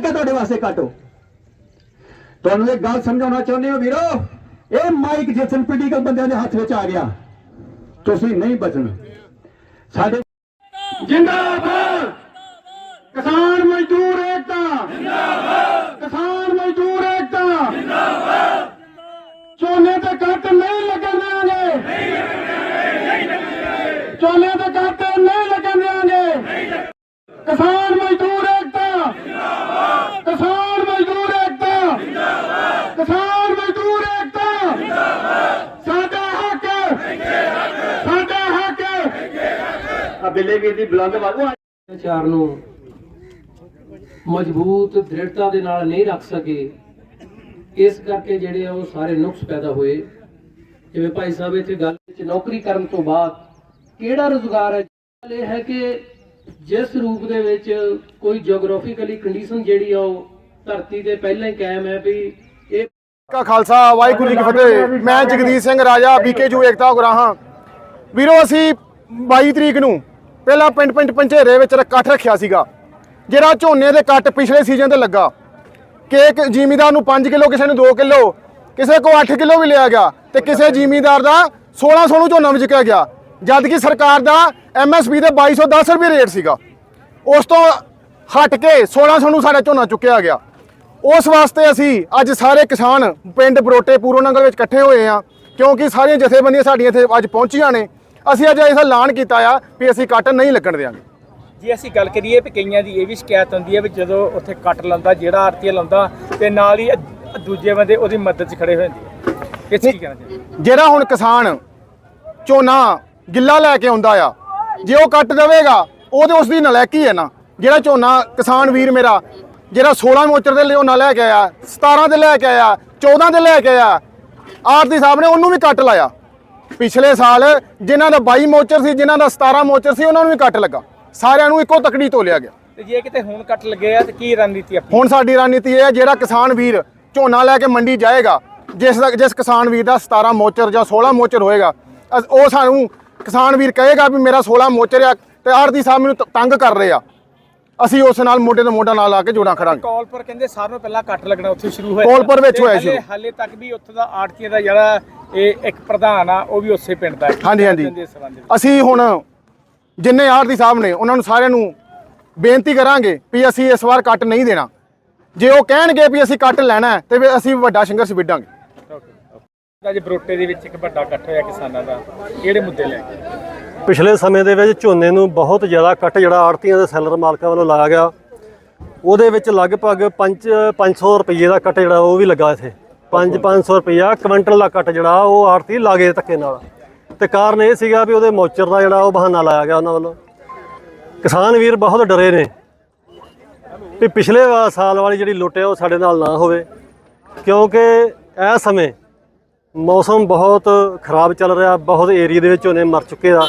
ਕੇ ਤੁਹਾਡੇ ਵਾਸਤੇ ਕਾਟੋ। ਤੁਹਾਨੂੰ ਇਹ ਗੱਲ ਸਮਝਾਉਣਾ ਚਾਹੁੰਦੇ ਹੋ ਵੀਰੋ, ਇਹ ਮਾਈਕ ਜਿਸਨ ਪੋਲੀਟੀਕਲ ਬੰਦਿਆਂ ਦੇ ਹੱਥ ਵਿੱਚ ਆ ਗਿਆ, ਤੁਸੀਂ ਨਹੀਂ ਬਚਣਾ। ਸਾਡੇ ਜਿੰਦਾਬਾਦ! ਕਿਸਾਨ ਮਜ਼ਦੂਰ ਏਕਤਾ! ਜਿੰਦਾਬਾਦ ਕਿਸਾਨ ਮਜ਼ਦੂਰ ਏਕਤਾ! ਜਿੰਦਾਬਾਦ ਝੋਨੇ ਤੇ ਕੱਟ ਨਹੀਂ ਲੱਗਣ ਦੇਵਾਂਗੇ ਝੋਨੇ ਤੇ ਕੱਟ ਨਹੀਂ ਲੱਗਣ ਦੇਵਾਂਗੇ ਕਿਸਾਨ ਮਜ਼ਦੂਰ ਏਕਤਾ ਜਿੰਦਾਬਾਦ ਕਿਸਾਨ ਮਜ਼ਦੂਰ ਏਕਤਾ ਜਿੰਦਾਬਾਦ ਕਿਸਾਨ ਮਜ਼ਦੂਰ ਏਕਤਾ ਜਿੰਦਾਬਾਦ ਸਾਡਾ ਹੱਕ ਸਾਡਾ ਹੱਕ ਆ ਬਿੱਲੇ ਵੀਰ ਦੀ ਬੁਲੰਦ ਆਵਾਜ਼ ਉਹ ਚਾਰ ਨੂੰ ਮਜ਼ਬੂਤ ਦ੍ਰਿੜਤਾ ਦੇ ਨਾਲ ਨਹੀਂ ਰੱਖ ਸਕੇ। ਇਸ ਕਰਕੇ ਜਿਹੜੇ ਆ ਉਹ ਸਾਰੇ ਨੁਕਸ ਪੈਦਾ ਹੋਏ। ਜਿਵੇਂ ਭਾਈ ਸਾਹਿਬ ਇੱਥੇ ਗੱਲ ਵਿੱਚ ਨੌਕਰੀ ਕਰਨ ਤੋਂ ਬਾਅਦ ਕਿਹੜਾ ਰੋਜ਼ਗਾਰ ਹੈ? ਇਹ ਹੈ ਕਿ ਜਿਸ ਰੂਪ ਦੇ ਵਿੱਚ ਕੋਈ ਜੀਓਗ੍ਰਾਫਿਕਲੀ ਕੰਡੀਸ਼ਨ ਜਿਹੜੀ ਆ ਉਹ ਧਰਤੀ ਤੇ ਪਹਿਲਾਂ ਹੀ ਕਾਇਮ ਹੈ ਵੀ ਇਹ ਕਾ ਖਾਲਸਾ ਵਾਹਿਗੁਰੂ ਜੀ ਕੀ ਫਤਿਹ। ਮੈਂ ਜਗਦੀਸ਼ ਸਿੰਘ ਰਾਜਾ ਬੀਕੇਯੂ ਏਕਤਾ ਗੁਰਾਹਾਂ ਵੀਰੋ ਅਸੀਂ 22 ਤਰੀਕ ਨੂੰ ਪਹਿਲਾਂ ਪਿੰਡ ਪਿੰਡ ਪੰਚੇਰੇ ਵਿੱਚ ਇਕੱਠ ਰੱਖਿਆ ਸੀਗਾ। ਜਿਹੜਾ ਝੋਨੇ ਦੇ ਕੱਟ ਪਿਛਲੇ ਸੀਜ਼ਨ ਤੇ ਲੱਗਾ। ਕਿ ਇੱਕ ਜ਼ਿਮੀਦਾਰ ਨੂੰ 5 ਕਿਲੋ, ਕਿਸੇ ਨੂੰ 2 ਕਿਲੋ, ਕਿਸੇ ਕੋ 8 ਕਿਲੋ ਵੀ ਲਿਆ ਗਿਆ ਤੇ ਕਿਸੇ ਜ਼ਿਮੀਦਾਰ ਦਾ 1600 ਨੂੰ ਝੋਨਾ ਵਿਕਿਆ ਗਿਆ। ਜਦ ਕਿ ਸਰਕਾਰ ਦਾ ਐਮਐਸਪੀ ਦੇ 2210 ਰੁਪਏ ਰੇਟ ਸੀਗਾ। ਉਸ ਤੋਂ ਹਟ ਕੇ 1600 ਨੂੰ ਸਾਡਾ ਝੋਨਾ ਚੁੱਕਿਆ ਗਿਆ। ਉਸ ਵਾਸਤੇ ਅਸੀਂ ਅੱਜ ਸਾਰੇ ਕਿਸਾਨ ਪਿੰਡ ਬਰੋਟੇ ਪੂਰੋ ਨਗਰ ਵਿੱਚ ਇਕੱਠੇ ਹੋਏ ਆ ਕਿਉਂਕਿ ਸਾਰੀਆਂ ਜਥੇਬੰਦੀਆਂ ਸਾਡੀਆਂ ਇੱਥੇ ਅੱਜ ਪਹੁੰਚੀਆਂ ਨੇ। ਅਸੀਂ ਅੱਜ ਇਸ ਐਲਾਨ ਕੀਤਾ ਆ ਵੀ ਅਸੀਂ ਕੱਟ ਨਹੀਂ ਲੱਗਣ ਦੇਵਾਂਗੇ ਜੇ ਅਸੀਂ ਗੱਲ ਕਰੀਏ ਵੀ ਕਈਆਂ ਦੀ ਇਹ ਵੀ ਸ਼ਿਕਾਇਤ ਹੁੰਦੀ ਹੈ ਵੀ ਜਦੋਂ ਉੱਥੇ ਕੱਟ ਲਾਉਂਦਾ ਜਿਹੜਾ ਆਰਤੀ ਲਾਉਂਦਾ ਤੇ ਨਾਲ ਹੀ ਦੂਜੇ ਬੰਦੇ ਉਹਦੀ ਮਦਦ 'ਚ ਖੜੇ ਹੋ ਜਾਂਦੇ ਕੀ ਕਹਿਣਾ ਚਾਹੀਦਾ ਜਿਹੜਾ ਹੁਣ ਕਿਸਾਨ ਝੋਨਾ ਗਿੱਲਾ ਲੈ ਕੇ ਆਉਂਦਾ ਆ ਜੇ ਉਹ ਕੱਟ ਦੇਵੇਗਾ ਉਹ ਤੇ ਉਸ ਦੀ ਨਲਾਇਕੀ ਹੈ ਨਾ। ਜਿਹੜਾ ਝੋਨਾ ਕਿਸਾਨ ਵੀਰ ਮੇਰਾ ਜਿਹੜਾ 16 ਮੋਚਰ ਦੇ ਝੋਨਾ ਲੈ ਕੇ ਆਇਆ 17 ਦੇ ਲੈ ਕੇ ਆਇਆ 14 ਦੇ ਲੈ ਕੇ ਆਇਆ ਆਰਤੀ ਸਾਹਿਬ ਨੇ ਉਹਨੂੰ ਵੀ ਕੱਟ ਲਾਇਆ। ਪਿਛਲੇ ਸਾਲ ਜਿਨ੍ਹਾਂ ਦਾ 22 ਮੋਚਰ ਸੀ ਜਿਨ੍ਹਾਂ ਦਾ 17 ਮੋਚਰ ਸੀ ਉਹਨਾਂ ਨੂੰ ਵੀ ਕੱਟ ਲੱਗਾ। ਸਾਰਿਆਂ ਨੂੰ ਇੱਕੋ ਤਕੜੀ ਤੋਲਿਆ ਗਿਆ। ਤੇ ਜੇ ਕਿਤੇ ਹੁਣ ਕੱਟ ਲੱਗੇ ਆ ਤੇ ਕੀ ਰਣਨੀਤੀ ਆਪਣੀ? ਹੁਣ ਸਾਡੀ ਰਣਨੀਤੀ ਇਹ ਹੈ ਜਿਹੜਾ ਕਿਸਾਨ ਵੀਰ ਝੋਨਾ ਲੈ ਕੇ ਮੰਡੀ ਜਾਏਗਾ ਜਿਸ ਦਾ ਜਿਸ ਕਿਸਾਨ ਵੀਰ ਦਾ 17 ਮੋਚਰ ਜਾਂ 16 ਮੋਚਰ ਹੋਏਗਾ ਉਹ ਸਾਨੂੰ ਕਿਸਾਨ ਵੀਰ ਕਹੇਗਾ ਵੀ ਮੇਰਾ 16 ਮੋਚਰ ਆ ਤੇ ਆੜਤੀ ਸਾਹਿਬ ਮੈਨੂੰ ਤੰਗ ਕਰ ਰਹੇ ਆ। ਅਸੀਂ ਉਸ ਨਾਲ ਮੋਢੇ ਤੋਂ ਮੋਢਾ ਨਾਲ ਲਾ ਕੇ ਜੋੜਾਂ ਖੜਾਂਗੇ। ਕਾਲ ਪਰ ਕਹਿੰਦੇ ਸਾਰਿਆਂ ਨੂੰ ਪਹਿਲਾਂ ਕੱਟ ਲੱਗਣਾ ਉੱਥੇ ਸ਼ੁਰੂ ਹੋਇਆ। ਕਾਲ ਪਰ ਵਿੱਚ ਹੋਇਆ ਸ਼ੁਰੂ। ਹਾਲੇ ਤੱਕ ਵੀ ਉੱਥੇ ਦਾ ਆੜਤੀ ਦਾ ਜਿਹੜਾ ਇਹ ਇੱਕ ਪ੍ਰਧਾਨ ਆ ਉਹ ਵੀ ਉਸੇ ਪਿੰਡ ਦਾ ਹੈ। ਹਾਂਜੀ ਹਾਂਜੀ। ਅਸੀਂ ਹੁਣ ਜਿੰਨੇ ਆੜਤੀ ਸਾਹਿਬ ਨੇ ਉਹਨਾਂ ਨੂੰ ਸਾਰਿਆਂ ਨੂੰ ਬੇਨਤੀ ਕਰਾਂਗੇ ਵੀ ਅਸੀਂ ਇਸ ਵਾਰ ਕੱਟ ਨਹੀਂ ਦੇਣਾ। ਜੇ ਉਹ ਕਹਿਣਗੇ ਵੀ ਅਸੀਂ ਕੱਟ ਲੈਣਾ ਤੇ ਫਿਰ ਅਸੀਂ ਵੱਡਾ ਸੰਘਰਸ਼ ਵਿੱਢਾਂਗੇ। ਅੱਜ ਬਰੋਟੇ ਦੇ ਵਿੱਚ ਇੱਕ ਵੱਡਾ ਇਕੱਠ ਹੋਇਆ ਕਿਸਾਨਾਂ ਦਾ। ਕਿਹੜੇ ਮੁੱਦੇ ਲੈ ਕੇ? ਪਿਛਲੇ ਸਮੇਂ ਦੇ ਵਿੱਚ ਝੋਨੇ ਨੂੰ ਬਹੁਤ ਜ਼ਿਆਦਾ ਕੱਟ ਜਿਹੜਾ ਆੜਤੀਆਂ ਦੇ ਸੈਲਰ ਮਾਲਕਾਂ ਵੱਲੋਂ ਲਾਇਆ ਗਿਆ। ਉਹਦੇ ਵਿੱਚ ਲਗਭਗ 5 500 ਰੁਪਏ ਦਾ ਕੱਟ ਜਿਹੜਾ ਉਹ ਵੀ ਲੱਗਾ ਇੱਥੇ। 5 500 ਰੁਪਇਆ ਕੁਇੰਟਲ ਦਾ ਕੱਟ ਜਿਹੜਾ ਉਹ ਆੜਤੀ ਲਾਗੇ ਧੱਕੇ ਨਾਲ। ਤੇ ਕਾਰਨ ਇਹ ਸੀਗਾ ਵੀ ਉਹਦੇ ਮੋਚਰ ਦਾ ਜਿਹੜਾ ਉਹ ਬਹਾਨਾ ਲਾਇਆ ਗਿਆ ਉਹਨਾਂ ਵੱਲੋਂ। ਕਿਸਾਨ ਵੀਰ ਬਹੁਤ ਡਰੇ ਨੇ ਵੀ ਪਿਛਲੇ ਸਾਲ ਵਾਲੀ ਜਿਹੜੀ ਲੁੱਟ ਹੈ ਉਹ ਸਾਡੇ ਨਾਲ ਨਾ ਹੋਵੇ। ਕਿਉਂਕਿ ਇਸ ਸਮੇਂ ਮੌਸਮ ਬਹੁਤ ਖਰਾਬ ਚੱਲ ਰਿਹਾ, ਬਹੁਤ ਏਰੀਆ ਦੇ ਵਿੱਚ ਝੋਨੇ ਮਰ ਚੁੱਕੇ ਆ।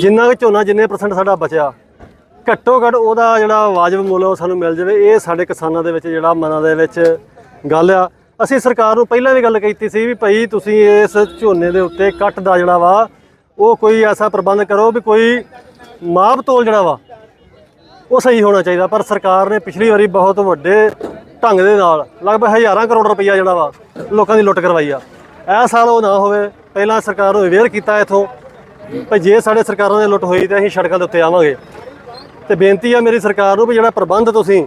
ਜਿੰਨਾ ਕੁ ਝੋਨਾ, ਜਿੰਨੇ ਪਰਸੈਂਟ ਸਾਡਾ ਬਚਿਆ, ਘੱਟੋ ਘੱਟ ਉਹਦਾ ਜਿਹੜਾ ਵਾਜਬ ਮੁੱਲ ਉਹ ਸਾਨੂੰ ਮਿਲ ਜਾਵੇ। ਇਹ ਸਾਡੇ ਕਿਸਾਨਾਂ ਦੇ ਵਿੱਚ, ਜਿਹੜਾ ਮਨਾਂ ਦੇ ਵਿੱਚ ਗੱਲ ਆ। ਅਸੀਂ ਸਰਕਾਰ ਨੂੰ ਪਹਿਲਾਂ ਵੀ ਗੱਲ ਕੀਤੀ ਸੀ ਵੀ ਭਾਈ ਤੁਸੀਂ ਇਸ ਝੋਨੇ ਦੇ ਉੱਤੇ ਕੱਟ ਦਾ ਜਿਹੜਾ ਵਾ, ਉਹ ਕੋਈ ਐਸਾ ਪ੍ਰਬੰਧ ਕਰੋ ਵੀ ਕੋਈ ਮਾਪ ਤੋਲ ਜਿਹੜਾ ਵਾ, ਉਹ ਸਹੀ ਹੋਣਾ ਚਾਹੀਦਾ। ਪਰ ਸਰਕਾਰ ਨੇ ਪਿਛਲੀ ਵਾਰੀ ਬਹੁਤ ਵੱਡੇ ਢੰਗ ਦੇ ਨਾਲ, ਲਗਭਗ ਹਜ਼ਾਰਾਂ ਕਰੋੜ ਰੁਪਈਆ ਜਿਹੜਾ ਵਾ, ਲੋਕਾਂ ਦੀ ਲੁੱਟ ਕਰਵਾਈ ਆ। ਇਹ ਸਾਲ ਉਹ ਨਾ ਹੋਵੇ, ਪਹਿਲਾਂ ਸਰਕਾਰ ਨੂੰ ਅਵੇਅਰ ਕੀਤਾ ਇਥੋਂ ਭਈ ਜੇ ਸਾਡੇ ਸਰਕਾਰਾਂ ਦੇ ਲੁੱਟ ਹੋਈ ਤਾਂ ਅਸੀਂ ਸੜਕਾਂ ਦੇ ਉੱਤੇ ਆਵਾਂਗੇ। ਤੇ ਬੇਨਤੀ ਆ ਮੇਰੀ ਸਰਕਾਰ ਨੂੰ ਵੀ ਜਿਹੜਾ ਪ੍ਰਬੰਧ ਤੁਸੀਂ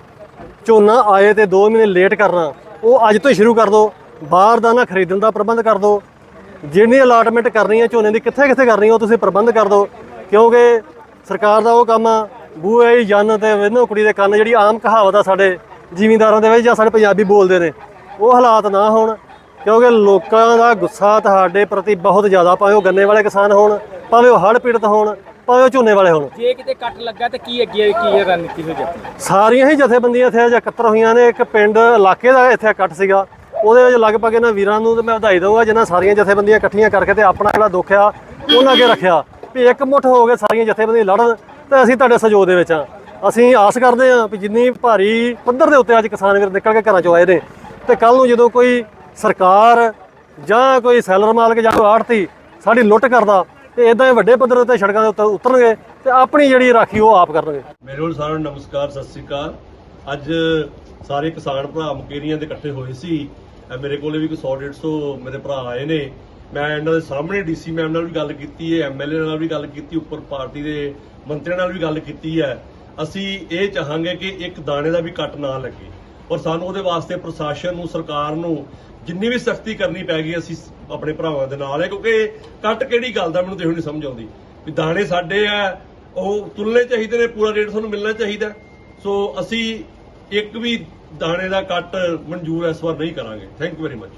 ਝੋਨਾ ਆਏ ਤੇ 2 ਮਹੀਨੇ ਲੇਟ ਕਰਨਾ, ਉਹ ਅੱਜ ਤੋਂ ਹੀ ਸ਼ੁਰੂ ਕਰ ਦਿਓ। ਬਾਹਰ ਦਾ ਨਾ ਖਰੀਦਣ ਦਾ ਪ੍ਰਬੰਧ ਕਰ ਦਿਓ। ਜਿਹੜੀ ਅਲਾਟਮੈਂਟ ਕਰਨੀ ਹੈ ਝੋਨੇ ਦੀ, ਕਿੱਥੇ ਕਿੱਥੇ ਕਰਨੀ ਉਹ ਤੁਸੀਂ ਪ੍ਰਬੰਧ ਕਰ ਦਿਓ। ਕਿਉਂਕਿ ਸਰਕਾਰ ਦਾ ਉਹ ਕੰਮ ਆ ਬੂਏ ਜਨ ਤੇ ਵਿਨੋ ਕੁੜੀ ਦੇ ਕੰਨ ਜਿਹੜੀ ਆਮ ਕਹਾਵਤ ਆ ਸਾਡੇ ਜ਼ਿਮੀਂਦਾਰਾਂ ਦੇ ਵਿੱਚ, ਜਾਂ ਸਾਡੇ ਪੰਜਾਬੀ ਬੋਲਦੇ ਨੇ। ਉਹ ਹਾਲਾਤ ਨਾ ਹੋਣ, ਕਿਉਂਕਿ ਲੋਕਾਂ ਦਾ ਗੁੱਸਾ ਤੁਹਾਡੇ ਪ੍ਰਤੀ ਬਹੁਤ ਜ਼ਿਆਦਾ, ਭਾਵੇਂ ਉਹ ਗੰਨੇ ਵਾਲੇ ਕਿਸਾਨ ਹੋਣ ਭਾਵੇਂ ਉਹ ਹੜ੍ਹ ਪੀੜਤ ਹੋਣ ਭਾਵੇਂ ਉਹ ਝੋਨੇ ਵਾਲੇ ਹੋਣ। ਜੇ ਕਿਤੇ ਕੱਟ ਲੱਗਾ ਤੇ ਕੀ ਅੱਗੇ ਕੀ ਰਣਨੀਤੀ ਹੋ ਜਾਂਦੀ ਸਾਰੀਆਂ ਹੀ ਜਥੇਬੰਦੀਆਂ ਇੱਥੇ ਅੱਜ ਇਕੱਤਰ ਹੋਈਆਂ ਨੇ। ਇੱਕ ਪਿੰਡ ਇਲਾਕੇ ਦਾ ਇੱਥੇ ਇਕੱਠ ਸੀਗਾ। ਉਹਦੇ ਵਿੱਚ ਲਗਭਗ ਇਹਨਾਂ ਵੀਰਾਂ ਨੂੰ ਤੇ ਮੈਂ ਵਧਾਈ ਦਊਂਗਾ ਜਿਨ੍ਹਾਂ ਸਾਰੀਆਂ ਜਥੇਬੰਦੀਆਂ ਇਕੱਠੀਆਂ ਕਰਕੇ ਤੇ ਆਪਣਾ ਜਿਹੜਾ ਦੁੱਖ ਆ ਉਹਨਾਂ ਅੱਗੇ ਰੱਖਿਆ। ਵੀ ਇੱਕ ਮੁੱਠ ਹੋ ਕੇ ਸਾਰੀਆਂ ਜਥੇਬੰਦੀਆਂ ਲੜਨ ਤੇ ਅਸੀਂ ਤੁਹਾਡੇ ਸਹਿਯੋਗ ਦੇ ਵਿੱਚ ਆ। ਅਸੀਂ ਆਸ ਕਰਦੇ ਹਾਂ ਵੀ ਜਿੰਨੀ ਭਾਰੀ ਪੱਧਰ ਦੇ ਉੱਤੇ ਅੱਜ ਕਿਸਾਨ ਵੀਰ ਨਿਕਲ ਕੇ ਘਰਾਂ ਚੋਂ ਆਏ ਨੇ। ਤੇ ਕੱਲ ਨੂੰ ਜਦੋਂ ਕੋਈ ਸਰਕਾਰ ਜਾਂ ਕੋਈ ਸੈਲਰ ਮਾਲਕ ਜਾਂ ਕੋਈ ਆੜਤੀ ਸਾਡੀ ਲੁੱਟ ਕਰਦਾ ਤੇ ਇਦਾਂ ਹੀ ਵੱਡੇ ਪੱਧਰ ਉੱਤੇ ਸੜਕਾਂ ਦੇ ਉੱਤੇ ਉਤਰਨਗੇ ਤੇ ਆਪਣੀ ਜਿਹੜੀ ਰਾਖੀ ਉਹ ਆਪ ਕਰਨਗੇ। ਮੇਰੇ ਵੱਲ ਸਾਰਿਆਂ ਨੂੰ ਨਮਸਕਾਰ, ਸਤਿ ਸ੍ਰੀ ਅਕਾਲ। ਅੱਜ ਸਾਰੇ ਕਿਸਾਨ ਭਰਾ ਮੁਕੇਰੀਆਂ ਦੇ ਇਕੱਠੇ ਹੋਏ ਸੀ। ਮੇਰੇ ਕੋਲੇ ਵੀ ਕੋਈ 100 150 ਮੇਰੇ ਭਰਾ ਆਏ ਨੇ। ਮੈਂ ਇਹਨਾਂ ਦੇ ਸਾਹਮਣੇ ਡੀਸੀ ਮੈਮ ਨਾਲ ਵੀ ਗੱਲ ਕੀਤੀ ਹੈ ਐਮਐਲਏ ਨਾਲ ਵੀ ਗੱਲ ਕੀਤੀ, ਉੱਪਰ ਪਾਰਟੀ ਦੇ ਮੰਤਰੀਆਂ ਨਾਲ ਵੀ ਗੱਲ ਕੀਤੀ ਹੈ। ਅਸੀਂ ਇਹ ਚਾਹਾਂਗੇ ਕਿ ਇੱਕ ਦਾਣੇ ਦਾ ਵੀ ਕੱਟ ਨਾ ਲੱਗੇ ਔਰ ਸਾਨੂੰ ਉਹਦੇ ਵਾਸਤੇ ਪ੍ਰਸ਼ਾਸਨ ਨੂੰ, ਸਰਕਾਰ ਨੂੰ ਜਿੰਨੀ ਵੀ ਸਖਤੀ ਕਰਨੀ ਪੈ ਗਈ ਅਸੀਂ ਆਪਣੇ ਭਰਾਵਾਂ ਦੇ ਨਾਲ ਹੈ, ਕਿਉਂਕਿ ਕੱਟ ਕਿਹੜੀ ਗੱਲ ਦਾ ਮੈਨੂੰ ਤੇ ਨਹੀਂ ਸਮਝ ਆਉਂਦੀ। ਵੀ ਦਾਣੇ ਸਾਡੇ ਆ, ਉਹ ਤੁਲਨੇ ਚਾਹੀਦੇ ਨੇ, ਪੂਰਾ ਰੇਟ ਤੁਹਾਨੂੰ ਮਿਲਣਾ ਚਾਹੀਦਾ। ਸੋ ਅਸੀਂ ਇੱਕ ਵੀ ਦਾਣੇ ਦਾ ਕੱਟ ਮਨਜ਼ੂਰ ਇਸ ਵਾਰ ਨਹੀਂ ਕਰਾਂਗੇ। Thank you very much